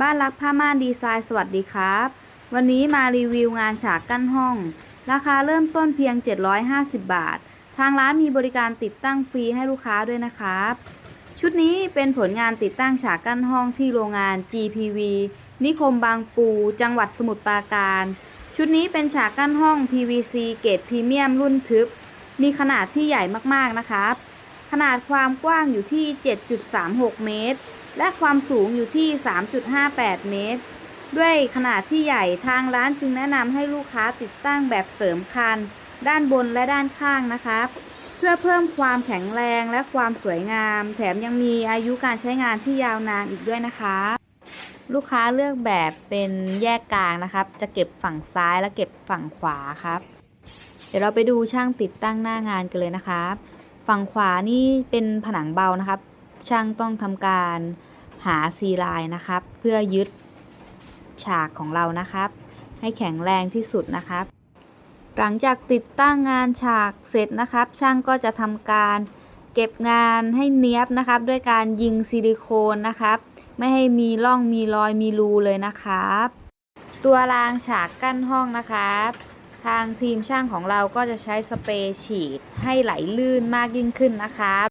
บ้านรักผ้าม่านดีไซน์สวัสดีครับ วันนี้มารีวิวงานฉากกั้นห้อง ราคาเริ่มต้นเพียง 750 บาท ทางร้านมีบริการติดตั้งฟรีให้ลูกค้าด้วยนะครับ ชุดนี้เป็นผลงานติดตั้งฉากกั้นห้องที่โรงงาน GPV นิคมบางปู จังหวัดสมุทรปราการ ชุดนี้เป็นฉากกั้นห้อง PVC เกรดพรีเมียมรุ่นทึบ มีขนาดที่ใหญ่มากๆนะครับ ขนาดความกว้างอยู่ที่ 7.36 เมตร และความสูงอยู่ที่ 3.58 เมตร ด้วยขนาดที่ใหญ่ทางร้านจึงแนะนำให้ลูกค้าติดตั้งแบบเสริมคัน ด้านบนและด้านข้างนะครับเพื่อเพิ่มความแข็งแรงและความสวยงาม แถมยังมีอายุการใช้งานที่ยาวนานอีกด้วยนะคะ ลูกค้าเลือกแบบเป็นแยกกลางนะครับ จะเก็บฝั่งซ้ายและเก็บฝั่งขวาครับเดี๋ยวเราไปดูช่างติดตั้งหน้างานกันเลยนะครับ ฝั่งขวานี่เป็นผนังเบานะครับ ช่างต้องทำการหาซีไลน์นะครับ เพื่อยึดฉากของเรานะครับ ให้แข็งแรงที่สุดนะครับ หลังจากติดตั้งงานฉากเสร็จนะครับ ช่างก็จะทำการเก็บงานให้เนี้ยบนะครับ ด้วยการยิงซิลิโคนนะครับ ไม่ให้มีร่องมีรอยมีรูเลยนะครับ ตัวรางฉากกั้นห้องนะครับทางทีมช่างของเราก็จะใช้สเปรย์ฉีดให้ไหลลื่นมากยิ่งขึ้นนะครับ